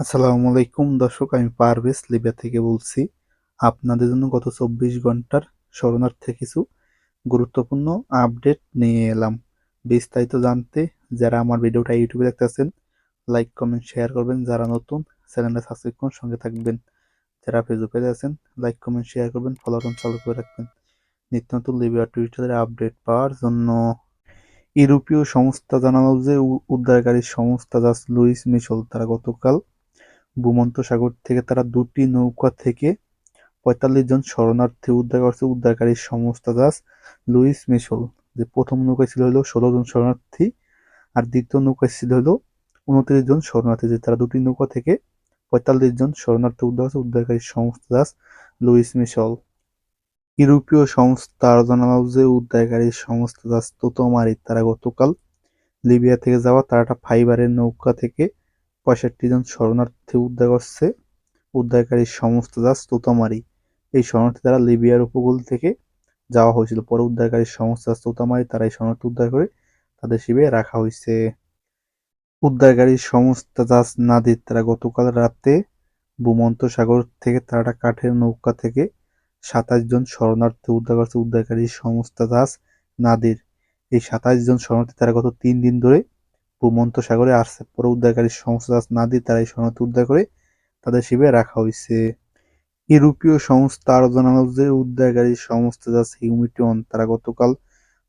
আসসালামু আলাইকুম দর্শক, আমি পারভেজ লিবিয়া থেকে বলছি। আপনাদের জন্য গত চব্বিশ ঘণ্টার শরণার্থে কিছু গুরুত্বপূর্ণ আপডেট নিয়ে এলাম। বিস্তারিত জানতে যারা আমার ভিডিওটা ইউটিউবে দেখতেছেন লাইক, কমেন্ট, শেয়ার করবেন। যারা নতুন, চ্যানেলটা সাবস্ক্রাইব করুন, সঙ্গে থাকবেন। যারা ফেসবুকে আছেন, লাইক, কমেন্ট, শেয়ার করবেন, ফলো বাটন চালু করে রাখবেন। নিত্য নতুন লিবিয়া টুইটারের আপডেট পাওয়ার জন্য ইউরোপীয় সংস্থা জানালো যে উদ্ধারকারী সংস্থা জাস লুইস মিশল, তারা গতকাল ভূমধ্যসাগর থেকে তারা দুটি নৌকা থেকে পঁয়তাল্লিশ জন শরণার্থী উদ্ধার করছে। উদ্ধারকারী সংস্থা দাস লুইস মিশল, যে প্রথম নৌকায় ছিল হলো ষোলো জন শরণার্থী আর দ্বিতীয় নৌকায় ছিল হলো উনত্রিশ জন শরণার্থী, যে তারা দুটি নৌকা থেকে পঁয়তাল্লিশ জন শরণার্থী উদ্ধার করছে। উদ্ধারকারী সংস্থা দাস লুইস মিশল। ইউরোপীয় সংস্থা জানালো যে উদ্ধারকারী সংস্থা জাস তোতোমারি, তারা গতকাল লিবিয়া থেকে যাওয়া তারা একটা ফাইবারের নৌকা থেকে পঁয়ষট্টি জন শরণার্থী উদ্ধার করছে। উদ্ধারকারী সংস্থা জাস তোতামারি। এই শরণার্থী তারা লিবিয়ার উপকূল থেকে যাওয়া হয়েছিল। পরে উদ্ধারকারী সংস্থা তোতামারি তারা এই শরণার্থী উদ্ধার করে তাদের শিবিরে রাখা হয়েছে। উদ্ধারকারী সংস্থা জাস নাদির তারা গতকাল রাতে ভূমন্ত সাগর থেকে তারা কাঠের নৌকা থেকে সাতাশ জন শরণার্থী উদ্ধার করছে। উদ্ধারকারী সংস্থা জাস নাদির এই সাতাশ জন শরণার্থী তারা গত তিন দিন ধরে ভূমন্ত সাগরে আসছে। পরে উদ্ধারকারী সংস্থা নাদির তারা এই শরণার্থী উদ্ধার করে তাদের শিবিরে রাখা হয়েছে। ইউরোপীয় সংস্থা আরও জানালো যে, উদ্ধারকারী সংস্থা জাস হিউমিটন তারা গতকাল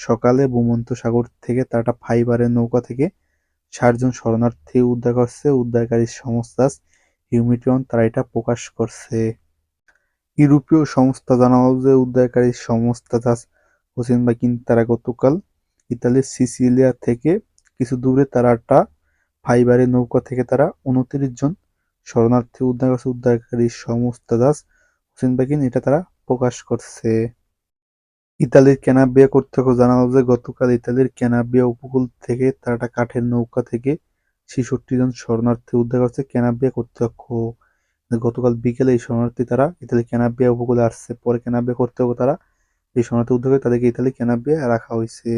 সকালে ভূমন্ত সাগর থেকে তারা একটা ফাইবারের নৌকা থেকে ষাট জন শরণার্থী উদ্ধার করছে। উদ্ধারকারী সংস্থা হিউমিটন তারা এটা প্রকাশ করছে। ইউরোপীয় সংস্থা জানালো যে, উদ্ধারকারী সংস্থা হোসেন বাকিন তারা গতকাল ইতালির সিসিলিয়া থেকে কিছু দূরে তারা একটা ফাইবারের নৌকা থেকে তারা উনত্রিশ জন শরণার্থী উদ্ধার উদ্ধারকারী সংস্থা দাস হোসেন বাকিন এটা তারা প্রকাশ করছে। ইতালির ক্যানাবিয়া কর্তৃপক্ষ জানালো যে, গতকাল ইতালির ক্যানাবিয়া উপকূল থেকে তারা কাঠের নৌকা থেকে ছেষট্টি জন শরণার্থী উদ্ধার করছে ক্যানাবিয়া কর্তৃপক্ষ। গতকাল বিকেলে এই শরণার্থী তারা ইতালি ক্যানাবিয়া উপকূলে আসছে, পরে ক্যানাবিয়া কর্তৃপক্ষ তারা এই শরণার্থী উদ্ধার করে তাদেরকে ইতালি ক্যানাবিয়া রাখা হয়েছে।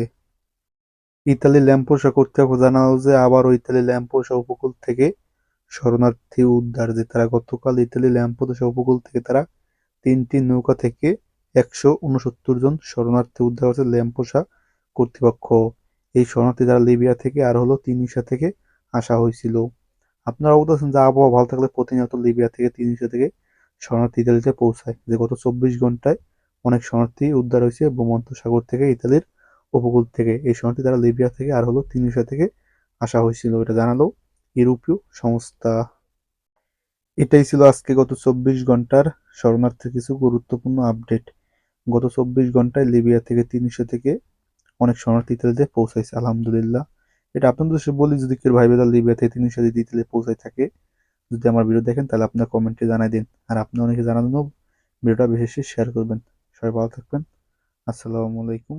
ইতালি ল্যাম্পোসা কর্তৃপক্ষ জানালো যে আবারও ইতালি ল্যাম্পোসা উপকূল থেকে শরণার্থী উদ্ধার, যে তারা গতকাল ইতালি ল্যাম্পোসা উপকূল থেকে তারা তিনটি নৌকা থেকে একশো উনসত্তর জন শরণার্থী উদ্ধার করেছে ল্যাম্পোসা কর্তৃপক্ষ। এই শরণার্থী তারা লিবিয়া থেকে আর হলো তিনিশা থেকে আসা হয়েছিল। আপনারা অবগত আছেন যে আবহাওয়া ভালো থাকলে প্রতিনিয়ত লিবিয়া থেকে তিনিশা থেকে শরণার্থী ইতালিতে পৌঁছায়। যে গত চব্বিশ ঘন্টায় অনেক শরণার্থী উদ্ধার হয়েছে ভূমধ্য সাগর থেকে ইতালির উপকূল থেকে এই শরণার্থী তারা লিবিয়া থেকে আর হলো তিনিশা থেকে আসা হয়েছিল, এটা জানালো ইউরোপীয় সংস্থা। এটাই ছিল আজকে গত চব্বিশ ঘণ্টার শরণার্থীর কিছু গুরুত্বপূর্ণ আপডেট। গত চব্বিশ ঘন্টায় লিবিয়া থেকে তিনশো থেকে অনেক শরণার্থী ইতালিতে পৌঁছাইছে, আলহামদুলিল্লাহ। এটা আপনাদের সাথে বলি, যদি কেউ ভাই বেদাল লিবিয়া থেকে তিনশো যদি ইতালিতে পৌঁছাই থাকে, যদি আমার ভিডিও দেখেন, তাহলে আপনার কমেন্টে জানাই দিন। আর আপনি অনেকে জানানো ভিডিওটা বেশি শেয়ার করবেন। সবাই ভালো থাকবেন। আসসালামু আলাইকুম।